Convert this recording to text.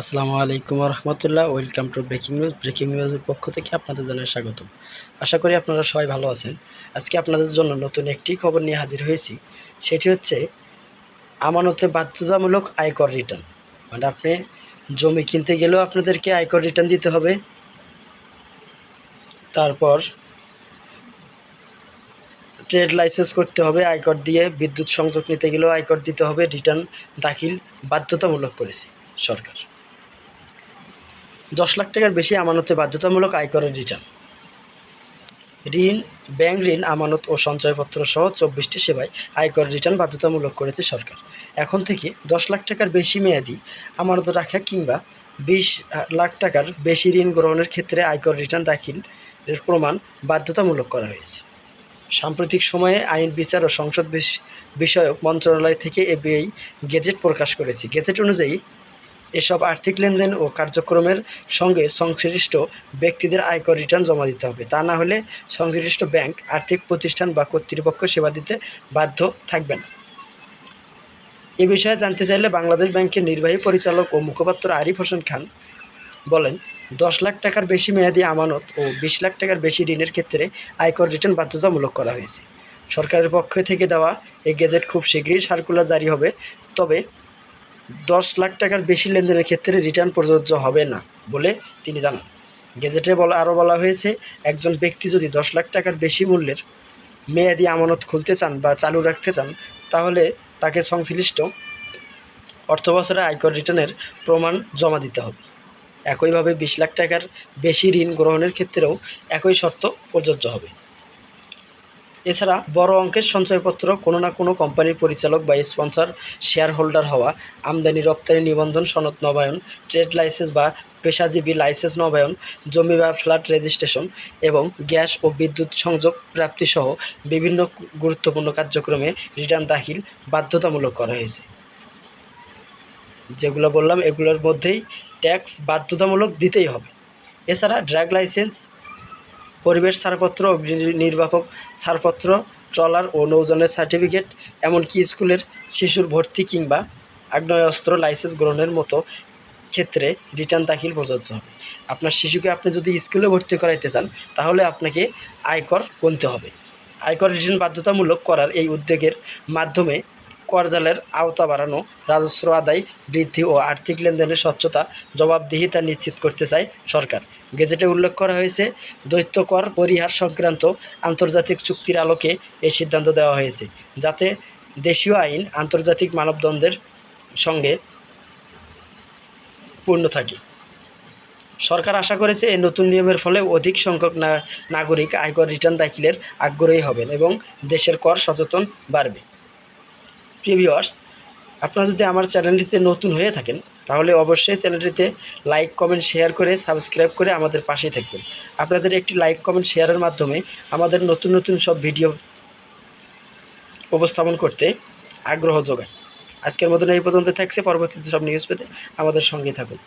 আসসালামু আলাইকুম রহমতুল্লাহ। Welcome to breaking news breaking নিউজের পক্ষ থেকে আপনাদের জানাই স্বাগতম। আশা করি আপনারা সবাই ভালো আছেন। আজকে আপনাদের জন্য নতুন একটি খবর নিয়ে হাজির হয়েছি। সেটি হচ্ছে আমানতে বাধ্যতামূলক আয়কর রিটার্ন মানে আপনি জমি কিনতে গেলেও আপনাদেরকে আয়কর রিটার্ন দিতে হবে। তারপর ট্রেড লাইসেন্স করতে হবে, আয়কর দিয়ে বিদ্যুৎ সংযোগ নিতে গেলেও আয়কর দিতে হবে। রিটার্ন দাখিল বাধ্যতামূলক করেছে সরকার। দশ লাখ টাকার বেশি আমানতে বাধ্যতামূলক আয়করের রিটার্ন ঋণ ব্যাংক ঋণ, আমানত ও সঞ্চয়পত্র সহ চব্বিশটি সেবায় আয়কর রিটার্ন বাধ্যতামূলক করেছে সরকার। এখন থেকে দশ লাখ টাকার বেশি মেয়াদি আমানত রাখা কিংবা বিশ লাখ টাকার বেশি ঋণ গ্রহণের ক্ষেত্রে আয়কর রিটার্ন দাখিলের প্রমাণ বাধ্যতামূলক করা হয়েছে। সাম্প্রতিক সময়ে আইন, বিচার ও সংসদ বিষ- বিষয়ক মন্ত্রণালয় থেকে এবিআই গেজেট প্রকাশ করেছে। গেজেট অনুযায়ী এসব আর্থিক লেনদেন ও কার্যক্রমের সঙ্গে সংশ্লিষ্ট ব্যক্তিদের আয়কর রিটার্ন জমা দিতে হবে। তা না হলে সংশ্লিষ্ট ব্যাংক, আর্থিক প্রতিষ্ঠান বা কর্তৃপক্ষ সেবা দিতে বাধ্য থাকবে না। এ বিষয়ে জানতে চাইলে বাংলাদেশ ব্যাংকের নির্বাহী পরিচালক ও মুখপাত্র আরিফ হোসেন খান বলেন, দশ লাখ টাকার বেশি মেয়াদি আমানত ও বিশ লাখ টাকার বেশি ঋণের ক্ষেত্রে আয়কর রিটার্ন বাধ্যতামূলক করা হয়েছে। সরকারের পক্ষ থেকে দেওয়া এই গেজেট খুব শীঘ্রই সার্কুলার জারি হবে, তবে দশ লাখ টাকার বেশি লেনদেনের ক্ষেত্রে রিটার্ন প্রযোজ্য হবে না বলে তিনি জানান। গেজেটে বলা আরও বলা হয়েছে, একজন ব্যক্তি যদি দশ লাখ টাকার বেশি মূল্যের মেয়াদি আমানত খুলতে চান বা চালু রাখতে চান, তাহলে তাকে সংশ্লিষ্ট অর্থ বছরে আয়কর রিটার্নের প্রমাণ জমা দিতে হবে। একইভাবে বিশ লাখ টাকার বেশি ঋণ গ্রহণের ক্ষেত্রেও একই শর্ত প্রযোজ্য হবে। এছাড়া বড় অঙ্কের সঞ্চয়পত্র কোনো না কোনো কোম্পানির পরিচালক বা স্পন্সর শেয়ার হোল্ডার হওয়া, আমদানি, রপ্তানি, নিবন্ধন, সনদ, নবায়ন ট্রেড লাইসেন্স বা পেশাজীবী লাইসেন্স নবায়ন, জমি বা ফ্ল্যাট রেজিস্ট্রেশন এবং গ্যাস ও বিদ্যুৎ সংযোগ প্রাপ্তিসহ বিভিন্ন গুরুত্বপূর্ণ কার্যক্রমে রিটার্ন দাখিল বাধ্যতামূলক করা হয়েছে। যেগুলো বললাম, এগুলোর মধ্যেই ট্যাক্স বাধ্যতামূলক দিতেই হবে। এছাড়া ড্রাগ লাইসেন্স পরিবেশ ছাড়পত্র নির্বাপক ছাড়পত্র, ট্রলার ও নৌযানের সার্টিফিকেট, এমনকি স্কুলের শিশুর ভর্তি কিংবা আগ্নেয়াস্ত্র লাইসেন্স গ্রহণের মতো ক্ষেত্রে রিটার্ন দাখিল প্রযোজ্য হবে। আপনার শিশুকে আপনি যদি স্কুলে ভর্তি করাইতে চান, তাহলে আপনাকে আয়কর গুনতে হবে। আয়কর রিটার্ন বাধ্যতামূলক করার এই উদ্যোগের মাধ্যমে করজালের আওতা বাড়ানো, রাজস্ব আদায় বৃদ্ধি ও আর্থিক লেনদেনের স্বচ্ছতা জবাবদিহিতা নিশ্চিত করতে চায় সরকার। গেজেটে উল্লেখ করা হয়েছে, দ্বৈত কর পরিহার সংক্রান্ত আন্তর্জাতিক চুক্তির আলোকে এই সিদ্ধান্ত দেওয়া হয়েছে, যাতে দেশীয় আইন আন্তর্জাতিক মানবদণ্ডের সঙ্গে পূর্ণ থাকে। সরকার আশা করেছে, এই নতুন নিয়মের ফলে অধিক সংখ্যক নাগরিক আয়কর রিটার্ন দাখিলের আগ্রহী হবেন এবং দেশের কর সচেতন বাড়বে। প্রিভিয়ার্স আপনারা যদি আমার চ্যানেলটিতে নতুন হয়ে থাকেন, তাহলে অবশ্যই চ্যানেলটিতে লাইক কমেন্ট শেয়ার করে সাবস্ক্রাইব করে আমাদের পাশেই থাকবেন। আপনাদের একটি লাইক কমেন্ট শেয়ারের মাধ্যমে আমাদের নতুন নতুন সব ভিডিও উপস্থাপন করতে আগ্রহ যোগায়। আজকের মতন এই পর্যন্ত থাকছে। পরবর্তীতে সব নিউজ পেতে আমাদের সঙ্গে থাকুন।